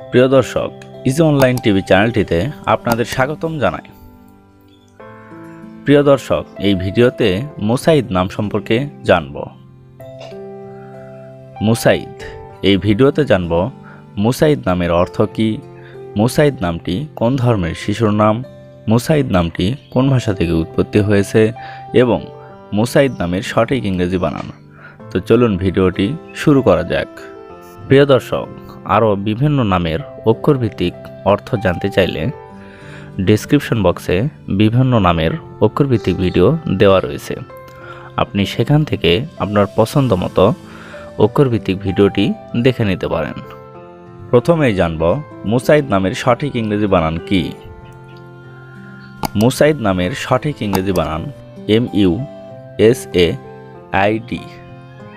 প্রিয় দর্শক easy online TV চ্যানেলটিতে আপনাদের স্বাগতম জানাই। প্রিয় দর্শক, এই ভিডিওতে মুসাইদ নাম সম্পর্কে জানব। মুসাইদ, এই ভিডিওতে জানব মুসাইদ নামের অর্থ কী, মুসাইদ নামটি কোন ধর্মের শিশুর নাম, মুসাইদ নামটি কোন ভাষা থেকে উৎপত্তি হয়েছে এবং মুসাইদ নামের সঠিক ইংরেজি বানান। তো চলুন ভিডিওটি শুরু করা যাক। প্রিয় দর্শক আরও বিভিন্ন নামের অক্ষরভিত্তিক অর্থ জানতে চাইলে ডেসক্রিপশন বক্সে বিভিন্ন নামের অক্ষরভিত্তিক ভিডিও দেওয়া রয়েছে। আপনি সেখান থেকে আপনার পছন্দ মতো অক্ষরভিত্তিক ভিডিওটি দেখে নিতে পারেন। প্রথমেই জানব মুসাইদ নামের সঠিক ইংরেজি বানান কি? মুসাইদ নামের সঠিক ইংরেজি বানান M U S A I D,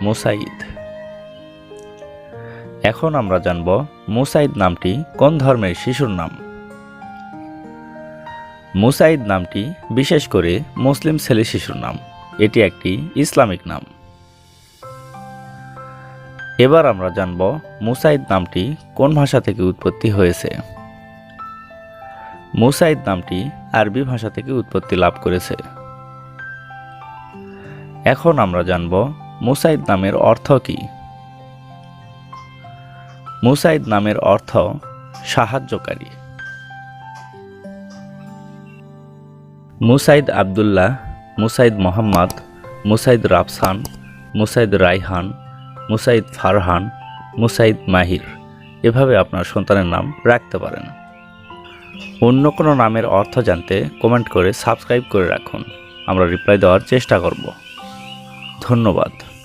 Musaid. এখন আমরা জানব মুসাইদ নামটি কোন ধর্মের শিশুর নাম। মুসাইদ নামটি বিশেষ করে মুসলিম ছেলে শিশুর নাম। এটি একটি ইসলামিক নাম। এবার আমরা জানব মুসাইদ নামটি কোন ভাষা থেকে উৎপত্তি হয়েছে। মুসাইদ নামটি আরবি ভাষা থেকে উৎপত্তি লাভ করেছে। এখন আমরা জানব মুসাইদ নামের অর্থ কী। মুসাইদ নামের অর্থ সাহায্যকারী। মুসাইদ আবদুল্লাহ, মুসাইদ মোহাম্মদ, মুসাইদ রাফসান, মুসাইদ রাইহান, মুসাইদ ফারহান, মুসাইদ মাহির, এভাবে আপনার সন্তানের নাম রাখতে পারেন। অন্য কোনো নামের অর্থ জানতে কমেন্ট করে সাবস্ক্রাইব করে রাখুন। আমরা রিপ্লাই দেওয়ার চেষ্টা করব। ধন্যবাদ।